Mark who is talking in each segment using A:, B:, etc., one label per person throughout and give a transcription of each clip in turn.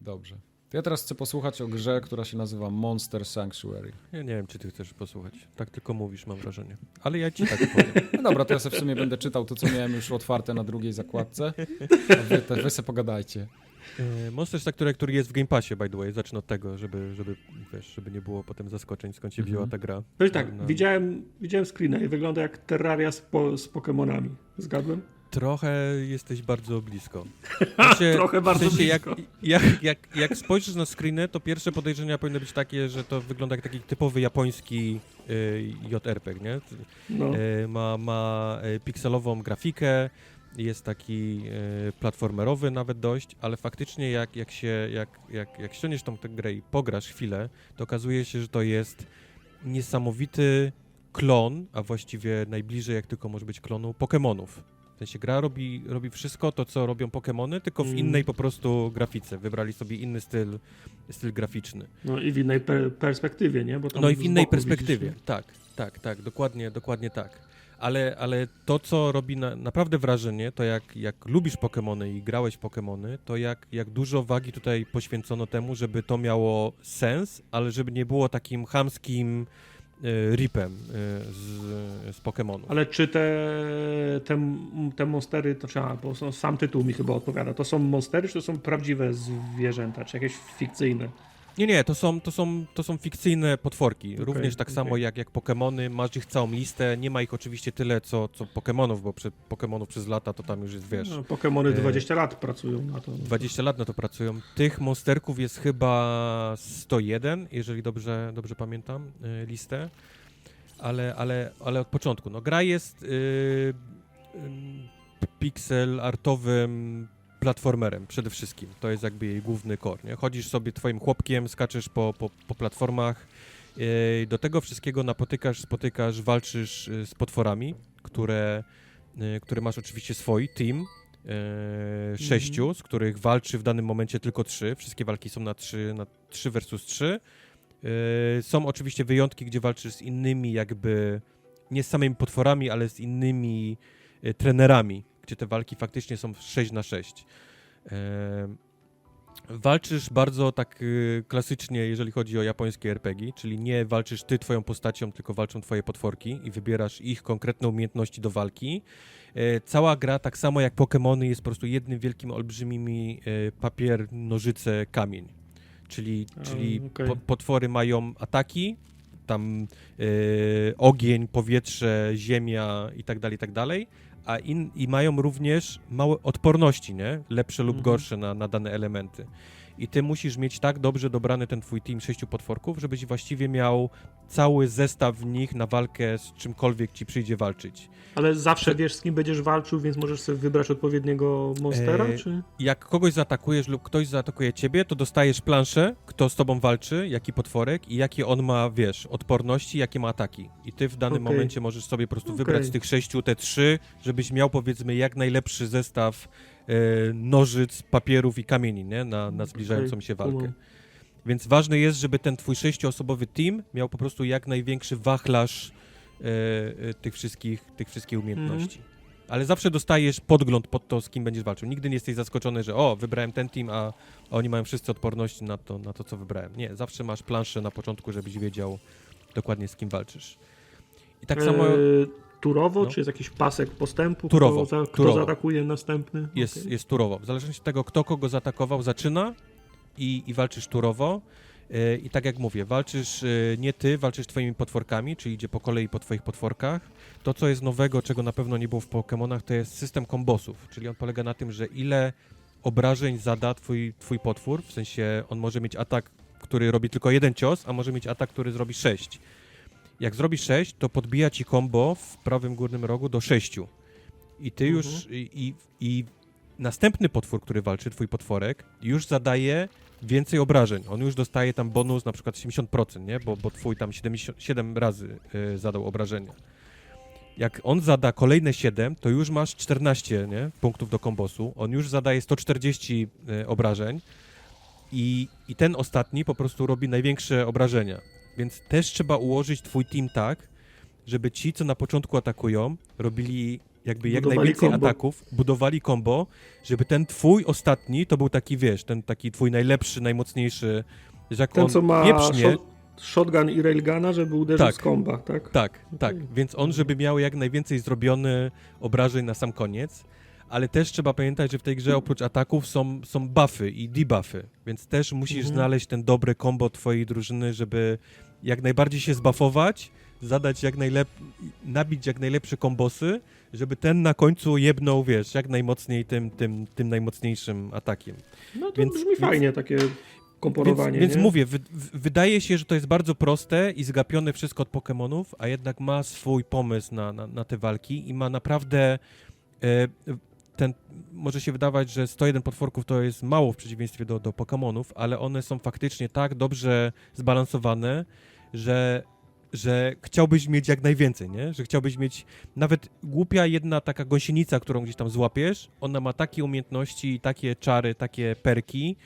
A: Dobrze. Ja teraz chcę posłuchać o grze, która się nazywa Monster Sanctuary.
B: Ja nie wiem, czy ty chcesz posłuchać. Tak tylko mówisz, mam wrażenie. Ale ja ci tak powiem.
A: No dobra, to ja sobie w sumie będę czytał to, co miałem już otwarte na drugiej zakładce. A wy, te, wy se pogadajcie.
B: E, Monster Sanctuary, który jest w Game Passie, by the way. Zacznę od tego, żeby, żeby, wiesz, żeby nie było potem zaskoczeń, skąd się
A: Mhm.
B: wzięła ta gra.
C: Powiem tak,
B: No.
C: widziałem, widziałem screena i wygląda jak Terraria z, po, z Pokemonami. Zgadłem?
B: Trochę jesteś bardzo blisko. Znaczy,
C: Trochę bardzo
B: w sensie jak,
C: blisko.
B: jak, jak, jak spojrzysz na screeny, to pierwsze podejrzenia powinny być takie, że to wygląda jak taki typowy japoński y, JRPG, nie?
C: No.
B: E, ma, ma e, pikselową grafikę, jest taki e, platformerowy nawet dość, ale faktycznie jak, jak się, jak, jak, jak ściągniesz tą tę grę i pograsz chwilę, to okazuje się, że to jest niesamowity klon, a właściwie najbliżej jak tylko może być klonu Pokémonów. W sensie gra robi, robi wszystko to, co robią Pokémony, tylko w
C: Mm.
B: innej po prostu grafice. Wybrali sobie inny styl, styl graficzny.
C: no i w innej per perspektywie, nie?
B: No i w innej perspektywie,
C: widzisz,
B: tak, tak, tak, dokładnie, dokładnie tak. Ale, ale to, co robi na, naprawdę wrażenie, to jak, jak lubisz Pokémony i grałeś Pokémony, to jak, jak dużo wagi tutaj poświęcono temu, żeby to miało sens, ale żeby nie było takim chamskim ripem e, z, z Pokémonu.
C: Ale czy te, te, te monstery, to trzeba, bo sam tytuł mi chyba odpowiada, to są monstery, czy to są prawdziwe zwierzęta, czy jakieś fikcyjne?
B: Nie, nie, to są, to są, to są fikcyjne potworki.
C: Okej,
B: Również tak
C: okej.
B: samo jak, jak Pokémony. Masz ich całą listę. Nie ma ich oczywiście tyle, co, co Pokémonów, bo przy Pokémonów przez lata to tam już jest, wiesz...
C: No, Pokemony
B: e,
C: 20 lat pracują na to.
B: 20 lat na to pracują. Tych monsterków jest chyba 101, jeżeli dobrze, dobrze pamiętam y, listę. Ale, ale, ale od początku. No, gra jest y, y, pixel artowym platformerem przede wszystkim. To jest jakby jej główny. Nie? Chodzisz sobie twoim chłopkiem, skaczesz po, po, po platformach. y, do tego wszystkiego napotykasz, spotykasz, walczysz y, z potworami, które, y, które masz oczywiście swój team, e, sześciu, z których walczy w danym momencie tylko trzy. Wszystkie walki są na trzy, na trzy versus trzy. E, są oczywiście wyjątki, gdzie walczysz z innymi jakby, nie z samymi potworami, ale z innymi e, trenerami, gdzie te walki faktycznie są 6 na 6. E, walczysz bardzo tak e, klasycznie, jeżeli chodzi o japońskie RPG, czyli nie walczysz ty twoją postacią, tylko walczą twoje potworki i wybierasz ich konkretne umiejętności do walki. E, Cała gra, tak samo jak Pokémony, jest po prostu jednym wielkim, olbrzymimi e, papier, nożyce, kamień. Czyli, czyli
C: okej.
B: po, potwory mają ataki, tam e, ogień, powietrze, ziemia i tak dalej, i tak dalej, a in, i mają również małe odporności, nie? Lepsze lub
C: Mhm.
B: gorsze na, na dane elementy. I ty musisz mieć tak dobrze dobrany ten twój team sześciu potworków, żebyś właściwie miał cały zestaw w nich na walkę z czymkolwiek ci przyjdzie walczyć.
C: Ale zawsze wiesz, z kim będziesz walczył, więc możesz sobie wybrać odpowiedniego monstera,
B: E,
C: czy?
B: jak kogoś zaatakujesz lub ktoś zaatakuje ciebie, to dostajesz planszę, kto z tobą walczy, jaki potworek i jakie on ma, wiesz, odporności, jakie ma ataki. I ty w danym
C: Okej.
B: momencie możesz sobie po prostu
C: Okej.
B: wybrać z tych sześciu te trzy, żebyś miał powiedzmy jak najlepszy zestaw nożyc, papierów i kamieni, nie? Na, na zbliżającą się walkę. Więc ważne jest, żeby ten twój sześcioosobowy team miał po prostu jak największy wachlarz e, e, tych, wszystkich, tych wszystkich umiejętności. Ale zawsze dostajesz podgląd pod to, z kim będziesz walczył. Nigdy nie jesteś zaskoczony, że o, wybrałem ten team, a oni mają wszyscy odporności na to, na to co wybrałem. Nie, zawsze masz planszę na początku, żebyś wiedział dokładnie z kim walczysz. I tak samo
C: E, turowo,
B: No.
C: czy jest jakiś pasek postępu?
B: Turowo,
C: Kto, za, kto
B: turowo.
C: zaatakuje następny?
B: jest,
C: Okej.
B: jest turowo. W zależności od tego, kto kogo zaatakował, zaczyna i, i walczysz turowo. E, I tak jak mówię, walczysz e, nie ty, walczysz twoimi potworkami, czyli idzie po kolei po twoich potworkach. To, co jest nowego, czego na pewno nie było w Pokémonach, to jest system kombosów, czyli on polega na tym, że ile obrażeń zada twój, twój potwór, w sensie on może mieć atak, który robi tylko jeden cios, a może mieć atak, który zrobi sześć. Jak zrobi sześć, to podbija ci combo w prawym górnym rogu do sześciu. I ty
C: Mhm.
B: już, i, i, i następny potwór, który walczy, twój potworek, już zadaje więcej obrażeń. On już dostaje tam bonus na przykład 70%, nie? Bo, bo twój tam 77 razy y, zadał obrażenia. Jak on zada kolejne 7, to już masz 14 nie? punktów do kombosu. On już zadaje 140 y, obrażeń i, i ten ostatni po prostu robi największe obrażenia. Więc też trzeba ułożyć twój team tak, żeby ci, co na początku atakują, robili jakby jak
C: Budowali
B: najwięcej
C: combo.
B: ataków, budowali combo, żeby ten twój ostatni to był taki, wiesz, ten taki twój najlepszy, najmocniejszy, że jak
C: Ten,
B: on
C: co ma
B: pieprznie,
C: shot, shotgun i railguna, żeby uderzyć
B: Tak.
C: z komba, tak?
B: tak, tak, więc on, żeby miał jak najwięcej zrobiony obrażeń na sam koniec, ale też trzeba pamiętać, że w tej grze oprócz ataków są, są buffy i debuffy, więc też musisz
C: Mhm.
B: znaleźć ten dobry combo twojej drużyny, żeby jak najbardziej się zbuffować, zadać jak najlep... nabić jak najlepsze kombosy, żeby ten na końcu jebnął, wiesz, jak najmocniej tym, tym, tym najmocniejszym atakiem.
C: No to
B: Więc-
C: brzmi
B: więc-
C: fajnie, takie
B: Więc,
C: komporowanie,
B: więc
C: nie?
B: mówię, wy, wydaje się, że to jest bardzo proste i zgapione wszystko od Pokémonów, a jednak ma swój pomysł na, na, na te walki i ma naprawdę e, ten, może się wydawać, że 101 potworków to jest mało w przeciwieństwie do, do Pokémonów, ale one są faktycznie tak dobrze zbalansowane, że że chciałbyś mieć jak najwięcej, nie? Że chciałbyś mieć nawet głupia jedna taka gąsienica, którą gdzieś tam złapiesz, ona ma takie umiejętności, takie czary, takie perki,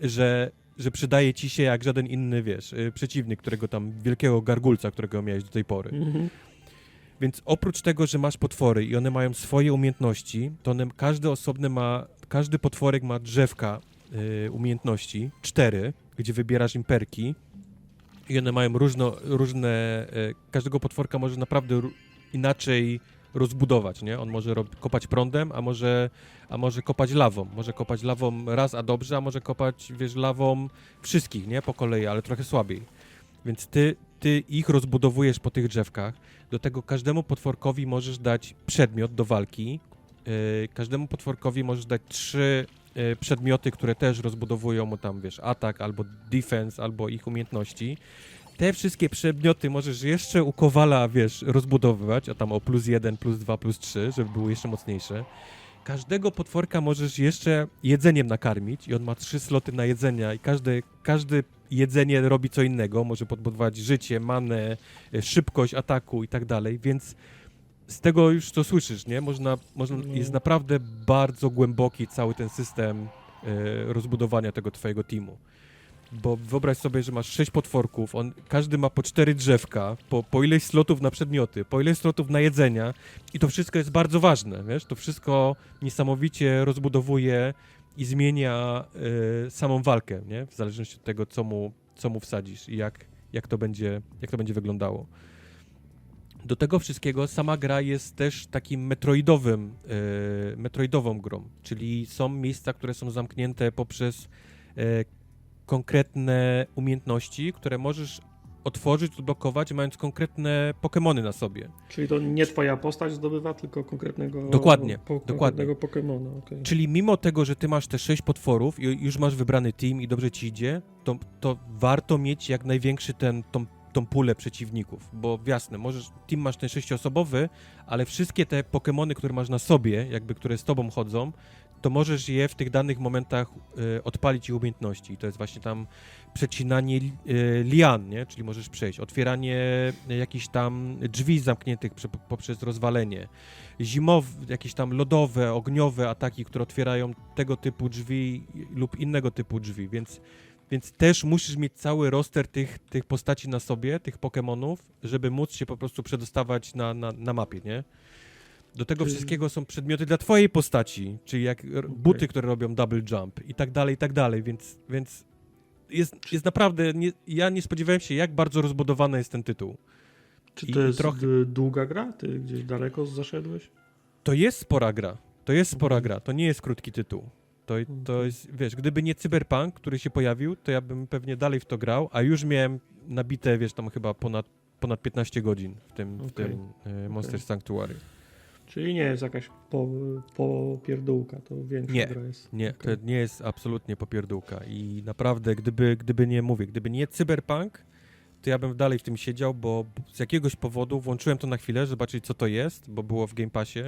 B: że, że przydaje ci się jak żaden inny, wiesz, y, przeciwnik, którego tam, wielkiego gargulca, którego miałeś do tej pory.
C: Mhm.
B: Więc oprócz tego, że masz potwory i one mają swoje umiejętności, to one, każdy osobny ma, każdy potworek ma drzewka y, umiejętności, cztery, gdzie wybierasz im perki i one mają różno, różne, y, każdego potworka może naprawdę inaczej rozbudować, nie? On może kopać prądem, a może, a może kopać lawą. Może kopać lawą raz, a dobrze, a może kopać, wiesz, lawą wszystkich, nie? Po kolei, ale trochę słabiej. Więc ty, ty ich rozbudowujesz po tych drzewkach. Do tego każdemu potworkowi możesz dać przedmiot do walki. Yy, każdemu potworkowi możesz dać trzy yy, przedmioty, które też rozbudowują mu tam, wiesz, atak albo defense, albo ich umiejętności. Te wszystkie przedmioty możesz jeszcze u Kowala, wiesz, rozbudowywać, a tam o plus jeden, plus dwa, plus trzy, żeby były jeszcze mocniejsze. Każdego potworka możesz jeszcze jedzeniem nakarmić i on ma trzy sloty na jedzenia i każde, każde jedzenie robi co innego, może podbudować życie, manę, e, szybkość ataku i tak dalej, więc z tego już co słyszysz, nie? Można, można,
C: No.
B: jest naprawdę bardzo głęboki cały ten system e, rozbudowania tego twojego teamu. Bo wyobraź sobie, że masz sześć potworków, on, każdy ma po cztery drzewka, po, po ileś slotów na przedmioty, po ileś slotów na jedzenia i to wszystko jest bardzo ważne, wiesz? To wszystko niesamowicie rozbudowuje i zmienia e, samą walkę, nie? W zależności od tego, co mu, co mu wsadzisz i jak, jak, to będzie, jak to będzie wyglądało. Do tego wszystkiego sama gra jest też takim metroidowym, e, metroidową grą, czyli są miejsca, które są zamknięte poprzez e, konkretne umiejętności, które możesz otworzyć, odblokować, mając konkretne Pokemony na sobie.
C: Czyli to nie twoja postać zdobywa, tylko konkretnego
B: Dokładnie,
C: po,
B: dokładnie.
C: Pokemona. okej.
B: Czyli mimo tego, że ty masz te sześć potworów i już masz wybrany team i dobrze ci idzie, to, to warto mieć jak największy ten, tą, tą pulę przeciwników, bo jasne, możesz, team masz ten sześcioosobowy, ale wszystkie te Pokemony, które masz na sobie, jakby które z tobą chodzą, to możesz je w tych danych momentach e, odpalić ich umiejętności. To jest właśnie tam przecinanie e, lian, nie? czyli możesz przejść, otwieranie e, jakichś tam drzwi zamkniętych prze, poprzez rozwalenie, zimowe, jakieś tam lodowe, ogniowe ataki, które otwierają tego typu drzwi lub innego typu drzwi, więc, więc też musisz mieć cały roster tych, tych postaci na sobie, tych Pokemonów, żeby móc się po prostu przedostawać na, na, na mapie, nie? Do tego
C: Czyli-
B: wszystkiego są przedmioty dla twojej postaci, czyli jak buty, które robią double jump i tak dalej, i tak dalej, więc, więc jest, jest naprawdę, nie, ja nie spodziewałem się, jak bardzo rozbudowany jest ten tytuł.
C: Czy
B: i
C: to jest
B: trochę-
C: długa gra? Ty gdzieś daleko zaszedłeś?
B: To jest spora gra. To jest spora
C: Mhm.
B: gra. To nie jest krótki tytuł. To, to
C: Mhm.
B: jest, wiesz, gdyby nie Cyberpunk, który się pojawił, to ja bym pewnie dalej w to grał, a już miałem nabite, wiesz, tam chyba ponad, ponad 15 godzin w tym, w
C: Okej.
B: tym e, Monster
C: Okej.
B: Sanctuary.
C: Czyli nie jest jakaś po, po to większa
B: Nie.
C: gra jest.
B: Nie,
C: Okej.
B: to nie jest absolutnie popierdółka i naprawdę, gdyby, gdyby nie, mówię, gdyby nie Cyberpunk, to ja bym dalej w tym siedział, bo z jakiegoś powodu włączyłem to na chwilę, zobaczyć co to jest, bo było w Game Passie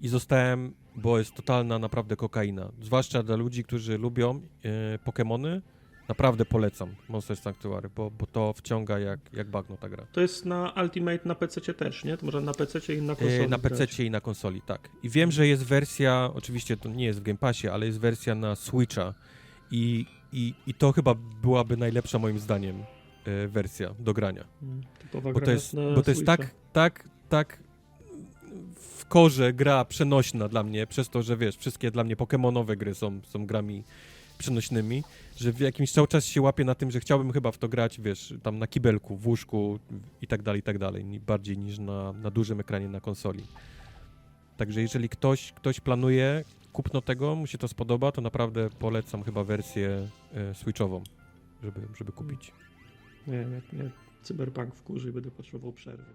B: i zostałem, bo jest totalna naprawdę kokaina. Zwłaszcza dla ludzi, którzy lubią e, Pokemony, naprawdę polecam Monster Sanctuary, bo, bo to wciąga jak, jak bagno ta gra.
C: To jest na Ultimate na PC też, nie? To może na PC i na konsoli.
B: E, na. PC i na konsoli, tak. I wiem, że jest wersja, oczywiście to nie jest w Game Passie, ale jest wersja na Switcha i, i, i to chyba byłaby najlepsza moim zdaniem e, wersja do grania.
C: Mm, Typowa
B: Bo to jest, bo to jest tak, tak, tak w korze gra przenośna dla mnie, przez to, że wiesz, wszystkie dla mnie pokemonowe gry są, są grami przenośnymi, że w jakimś cały czas się łapię na tym, że chciałbym chyba w to grać, wiesz, tam na kibelku, w łóżku i tak dalej, i tak dalej, bardziej niż na, na dużym ekranie na konsoli. Także jeżeli ktoś, ktoś planuje kupno tego, mu się to spodoba, to naprawdę polecam chyba wersję e, switchową, żeby, żeby kupić.
C: Nie jak mnie Cyberpunk wkurzy, będę potrzebował przerwy.